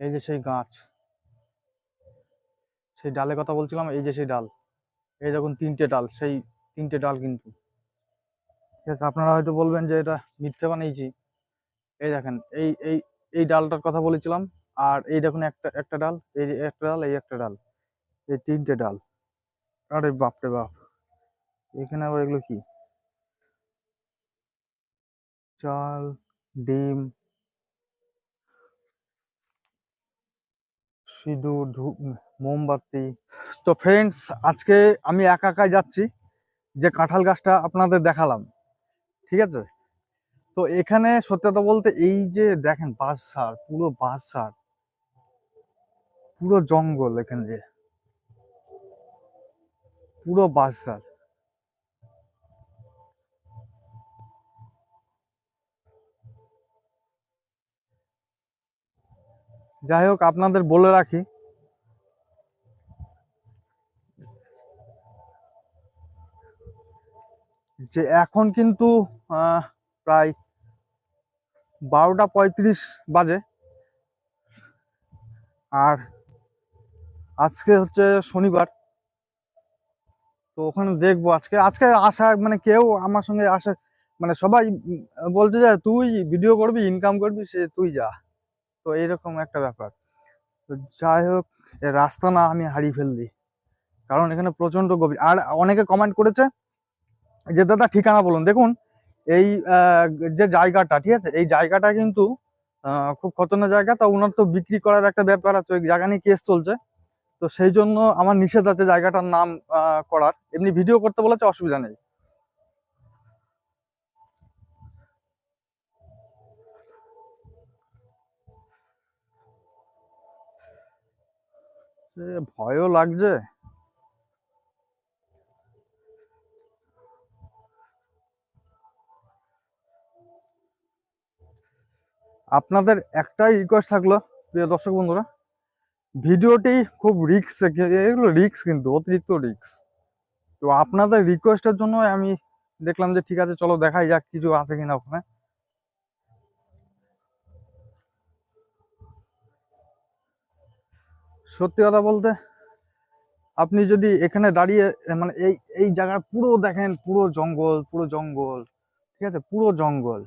এই যে সেই গাছ। সেই ডালের কথা বলছিলাম, এই যে সেই ডাল। এই দেখুন তিনটে ডাল, সেই তিনটে ডাল কিন্তু। ঠিক আছে, আপনারা হয়তো বলবেন যে এটা মিথ্যে বানিয়েছি। এই দেখেন, এই এই এই ডালটার কথা বলেছিলাম, আর এই দেখুন একটা একটা ডাল, এই একটা ডাল, এই একটা ডাল, এই তিনটে ডাল। আরে বাপরে বাপ। এখানে আবার এগুলো কি? চাল, ডিম সিঁদুর মোমবাতি। তো ফ্রেন্ডস আজকে আমি একা একাই যাচ্ছি, যে কাঁঠাল গাছটা আপনাদের দেখালাম। ঠিক আছে? তো এখানে সত্যতা বলতে এই যে দেখেন বাস সার পুরো বাঁশ সার পুরো জঙ্গল এখানে যে। পুরো বাস সার যাই হোক, আপনাদের বলে রাখি। যে এখন কিন্তু প্রায় বারোটা পঁয়ত্রিশ বাজে। আর আজকে হচ্ছে শনিবার। তো ওখানে দেখব আজকে। আজকে আসা মানে কেউ আমার সঙ্গে আসা মানে সবাই উম বলছে যে, তুই ভিডিও করবি ইনকাম করবি, সে তুই যা। তো এইরকম একটা ব্যাপার। তো যাই হোক রাস্তা না আমি হারিয়ে ফেললি। কারণ এখানে প্রচণ্ড গভীর। আর অনেকে কমেন্ট করেছে যে, দাদা, ঠিকানা বলুন। দেখুন, এই যে জায়গাটা, ঠিক আছে? এই জায়গাটা কিন্তু খুব খতরনাক জায়গা। তা ওনার তো বিক্রি করার একটা ব্যাপার আছে। ওই জায়গা নিয়ে কেস চলছে। তো সেই জন্য আমার নিষেধ আছে জায়গাটার নাম করার। এমনি ভিডিও করতে বলেছে, অসুবিধা নেই। ভয়ও লাগছে। আপনাদের একটাই রিকোয়েস্ট থাকল, প্রিয় দর্শক বন্ধুরা, ভিডিওটি খুব রিক্স এগুলো রিক্স কিন্তু, অতিরিক্ত রিক্স তো আপনাদের রিকোয়েস্টের জন্য আমি দেখলাম যে, ঠিক আছে, চলো দেখাই যাক কিছু আছে কিনা ওখানে। সত্যি কথা বলতে, আপনি যদি এখানে দাঁড়িয়ে মানে এই এই জায়গার পুরো দেখেন, পুরো জঙ্গল পুরো জঙ্গল, ঠিক আছে? পুরো জঙ্গল।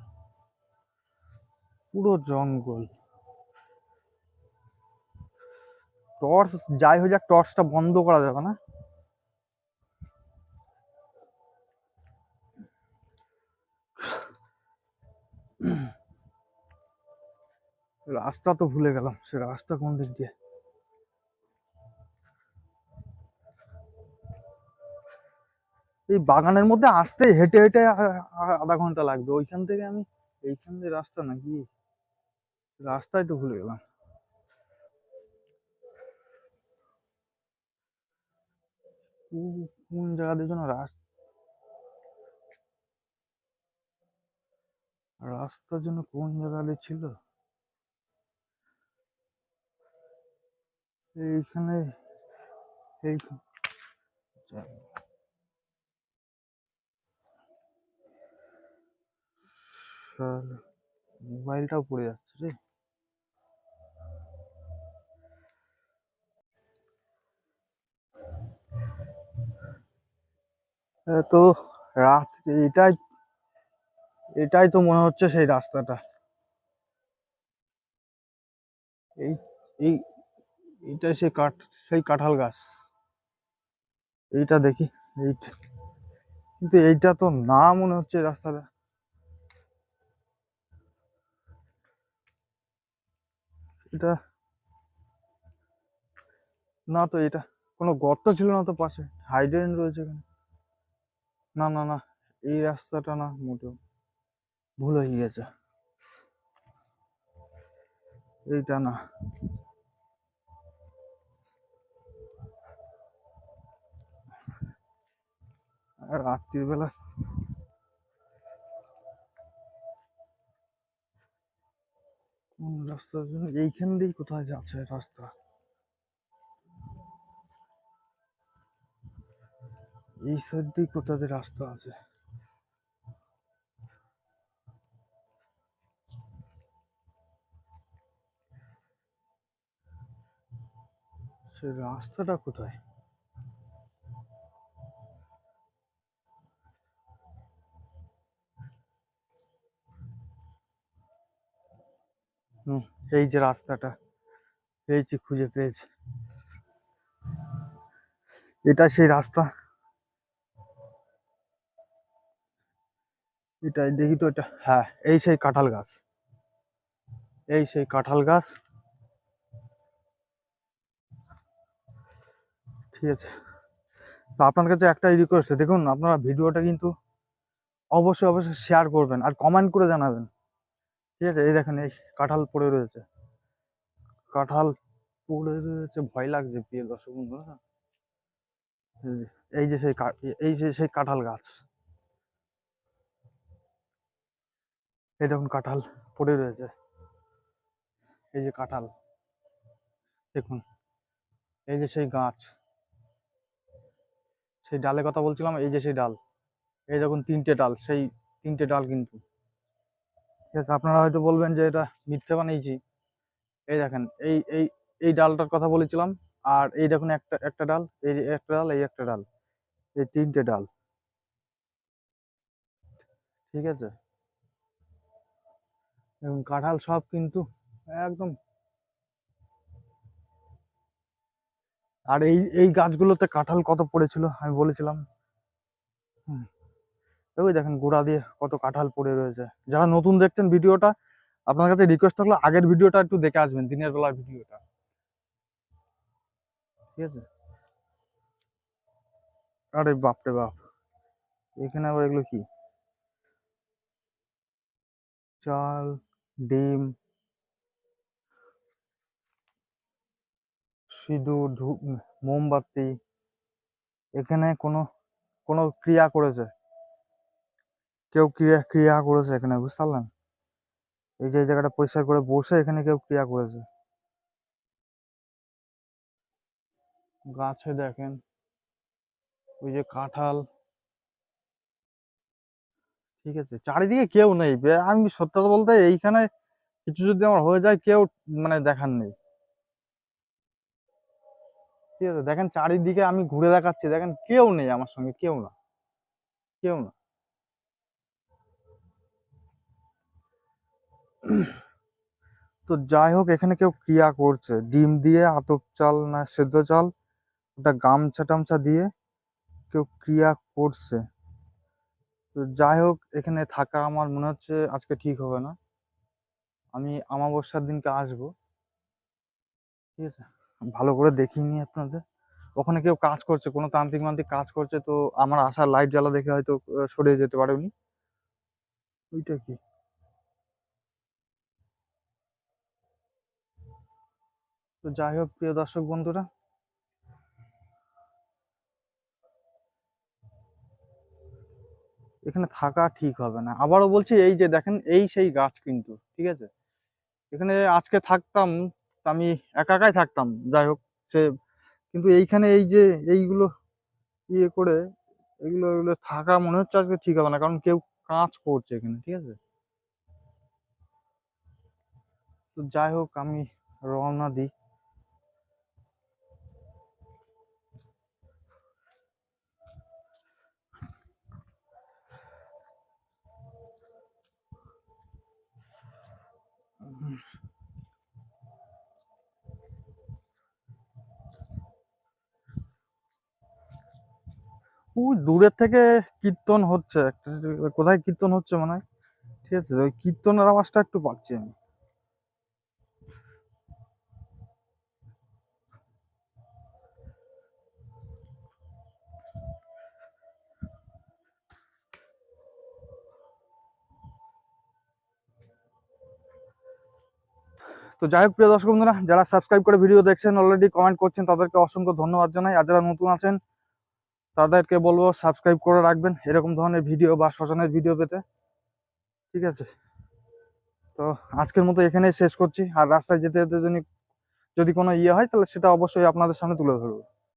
পুরো জঙ্গল। টর্চ, যাই হয়ে যাক, টর্চটা বন্ধ করা যাবে না। রাস্তা তো ভুলে গেলাম, সে রাস্তা কোন দিক দিয়ে? এই বাগানের মধ্যে আসতে হেঁটে হেঁটে আধা ঘণ্টা লাগবে। ওইখান থেকে আমি, এইখান দিয়ে রাস্তা নাকি? রাস্তায় তো ভুলে গেলাম। কোন জায়গা দিয়ে যেন রাস্তা রাস্তার জন্য কোন জায়গা দিয়ে ছিল? এইখানে, এই শালা, মোবাইলটাও পড়ে যাচ্ছে রে। তো রাত এটাই এটাই তো মনে হচ্ছে সেই রাস্তাটা। এই এই এইটাই সেই কাঠ সেই কাঁঠাল গাছ। এইটা দেখি এইটা কিন্তু এইটা তো না মনে হচ্ছে রাস্তাটা। এটা না তো এটা কোনো গর্ত ছিল না তো পাশে। হাইড্রেন রয়েছে এখানে। না না না, এই রাস্তাটা না, মোটেও। ভুল হয়ে গেছে। এইটা না। আর রাস্তার এইখান দিয়েই কোথায় যাচ্ছে রাস্তা? এই সাইড দিয়ে কোথা দিয়ে রাস্তা আছে? রাস্তাটা কোথায়? এই যে রাস্তাটা পেয়েছি খুঁজে পেয়েছি। এটা সেই রাস্তা। এটাই, দেখি তো এটা হ্যাঁ এই সেই কাঁঠাল গাছ। এই সেই কাঁঠাল গাছ। ঠিক আছে। তো আপনার কাছে একটাই রিকোয়েস্ট দেখুন, আপনারা ভিডিওটা কিন্তু অবশ্যই অবশ্যই শেয়ার করবেন আর কমেন্ট করে জানাবেন। ঠিক আছে? এই দেখেন, এই কাঁঠাল পড়ে রয়েছে। কাঁঠাল পড়ে রয়েছে, ভয় লাগছে প্রিয় দর্শক বন্ধুরা। এই যে- সেই এই যে সেই কাঁঠাল গাছ। এই দেখুন, কাঁঠাল পড়ে রয়েছে। এই যে কাঁঠাল, দেখুন। এই যে সেই গাছ। সেই ডালের কথা বলছিলাম, এই যে সেই ডাল। এই দেখুন, তিনটে ডাল, সেই তিনটে ডাল কিন্তু। ঠিক আছে, আপনারা হয়তো বলবেন যে এটা মিথ্যে বানিয়েছি এই দেখেন, এই এই এই ডালটার কথা বলেছিলাম, আর এই দেখুন একটা একটা ডাল, এই একটা ডাল, এই একটা ডাল, এই তিনটে ডাল। ঠিক আছে? এবং কাঁঠাল সব কিন্তু একদম আর এই এই গাছগুলোতে কাঁঠাল কত পড়েছিল আমি বলেছিলাম। হুম। ওই দেখেন গোড়া দিয়ে কত কাঁঠাল পড়ে রয়েছে। যারা নতুন দেখছেন ভিডিওটা, আপনার কাছে রিকোয়েস্ট থাকল আগের ভিডিওটা একটু দেখে আসবেন, দিনের বেলার ভিডিওটা। ঠিক আছে? আরে বাপরে বাপ। এখানে আবার এগুলো কি? চাল, ডিম, সিঁদুর, ধূপ, মোমবাতি, এখানে কোনো কোনো ক্রিয়া করেছে। কেউ ক্রিয়া ক্রিয়া করেছে এখানে, বুঝতে এই যে জায়গাটা পরিষ্কার করে বসে এখানে কেউ ক্রিয়া করেছে। গাছে দেখেন, ওই যে কাঁঠাল। ঠিক আছে, চারিদিকে কেউ নেই আমি সত্য কথা বলতে, এইখানে কিছু যদি আমার হয়ে যায়, কেউ মানে দেখার নেই। ঠিক আছে, দেখেন চারিদিকে আমি ঘুরে দেখাচ্ছি, দেখেন কেউ নেই আমার সঙ্গে, কেউ না। কেউ না। তো যাই হোক এখানে কেউ ক্রিয়া করছে। ডিম দিয়ে আতপ চাল না সেদ্ধ চাল ওটা গামছা টামছা দিয়ে কেউ ক্রিয়া করছে। তো যাই হোক এখানে থাকা আমার মনে হচ্ছে আজকে ঠিক হবে না। আমি আমাবস্যার দিনকে আসব। ঠিক আছে? ভালো করে দেখিয়ে নিই আপনাদের। ওখানে কেউ কাজ করছে কোনো তান্ত্রিক মান্ত্রিক কাজ করছে তো আমার আসার লাইট জ্বালা দেখে হয়তো আহ, সরে যেতে পারে উনি। ওইটা কি? তো যাই হোক, প্রিয় দর্শক বন্ধুরা। এখানে থাকা ঠিক হবে না। আবারও বলছি, এই যে দেখেন, এই সেই গাছ কিন্তু, ঠিক আছে? এখানে আজকে থাকতাম আমি একা একাই থাকতাম, যাই হোক, সে কিন্তু এইখানে এই যে এইগুলো ইয়ে করে, এগুলো এগুলো থাকা মনে হচ্ছে আজকে ঠিক হবে না, কারণ কেউ কাজ করছে এখানে, ঠিক আছে? তো যাই হোক, আমি রওনা দিই। ওই দূরের থেকে কীর্তন হচ্ছে। কোথায় কীর্তন হচ্ছে মানে ঠিক আছে, ওই কীর্তনের আওয়াজটা একটু পাচ্ছি আমি। তো যাই হোক, প্রিয় দর্শক বন্ধুরা, যারা সাবস্ক্রাইব করে ভিডিও দেখছেন অলরেডি কমেন্ট করছেন, তাদেরকে অসংখ্য ধন্যবাদ জানাই। আর যারা নতুন আছেন, তাদেরকে বলব সাবস্ক্রাইব করে রাখবেন, এরকম ধরনের ভিডিও বা শ্মশানের ভিডিও পেতে। ঠিক আছে? তো আজকের মতো এখানেই শেষ করছি। আর রাস্তায় যেতে যেতে যদি যদি কোনো ইয়ে হয়, তাহলে সেটা অবশ্যই আপনাদের সামনে তুলে ধরবো।